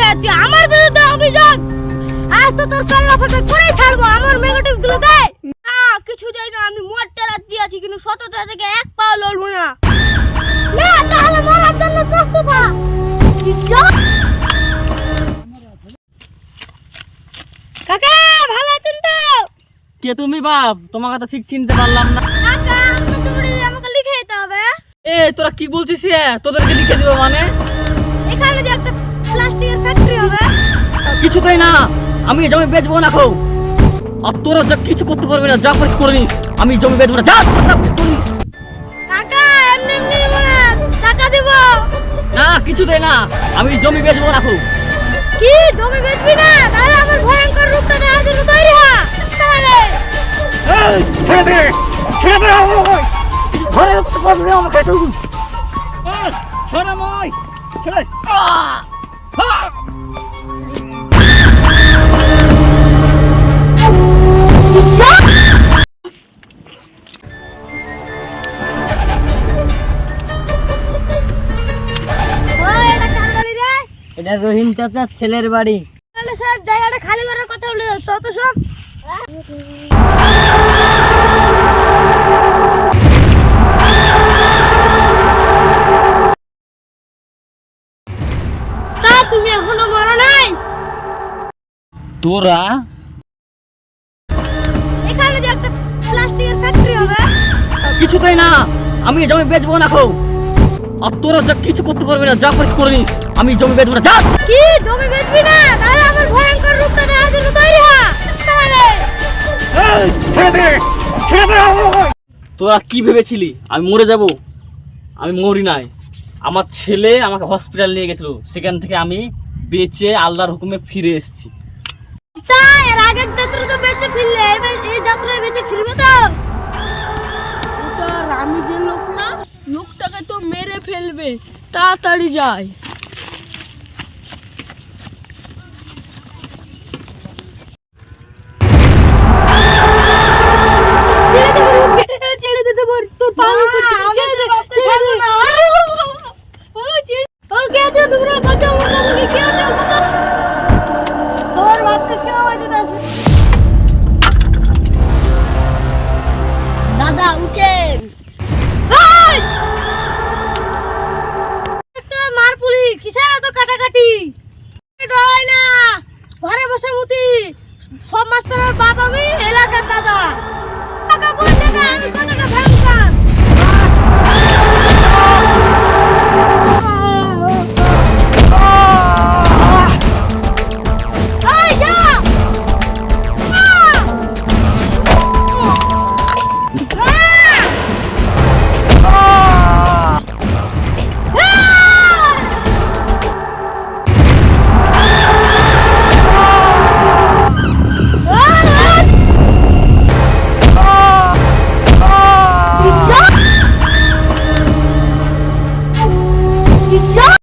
থেকে তুই আমার বিরুদ্ধে অভিযোগ আজ তো তোর কাল্লা ফাটা করে ছাড়বো আমার নেগেটিভগুলো দে না কিছু দেই না আমি মোটটা রাত দিয়েছি কিন্তু সততা থেকে এক পাও লড়বো না। না তাহলে মরার জন্য প্রস্তুত হ। কাকা ভালো আছেন তো? কে তুমি বাপ? তোমাকে তো ঠিক চিনতে পারলাম না। আমাকে লিখে দিতে হবে। এ তোরা কি বলছিস তোদেরকে লিখে দিব মানে? এখানে যে একটা প্লাস্টিকের ফ্যাক্টরি হবে কিছুতেই না আমি জমি বেচবো না খো আর তোরা যা কিছু করতে পারবি না যা করিস করে নিস আমি জমি বেচবো না যা। কাকা এমনি এমনি দেবো না টাকা দেব না কিছুতেই না আমি জমি বেচবো না খো কি জমি বেচবি না তাহলে আমার ভয়ঙ্কর রূপটা দেখার জন্য তৈরি হ তাহলে ছেড়ে দে ছেড়ে দে আমায় ঘরে রাখতে পারবি আমাকে তুই ছেড়ে আমায় ছেড়ে! এটা রহিম চাচার ছেলের বাড়ি। তাহলে সব জায়গাটা খালি করার কথা বলে যাচ্ছ অত সব? তুমি এখনও মরো নাই? তোরা? এখানে যে একটা প্লাস্টিকের ফ্যাক্টরি হবে। কিছুতেই না আমি জমি বেচবো না খো আর তোরা যা কিছু করতে পারবি না যা করিস করে নিস। আমি জমি বেচবো না যা। কি? জমি বেচবি না? তাহলে আমার ভয়ঙ্কর রূপটা দেখার জন্য তৈরি হ। তাহলে ছেড়ে দে ছেড়ে দে। তোরা কি ভেবেছিলি? আমি মরে যাব? আমি মরি নাই। আমার ছেলে আমাকে হসপিটাল নিয়ে গেছিল। সেখান থেকে আমি বেঁচে আল্লাহর হুকুমে ফিরে এসেছি। এর আগের যাত্রা তো বেঁচে ফিরলে। এই যাত্রায় বেঁচে ফিরবে তো। আমি যে লোক না তো মেরে ফেলবে তাড়াতাড়ি যায়। ছেড়ে দিতে কিসের এত কাটাকাটি? হয় না। ঘরে বসে মুতি সব মাস্টারের বাপ আমি, এলাকার দাদা। টাকা পয়সা আমি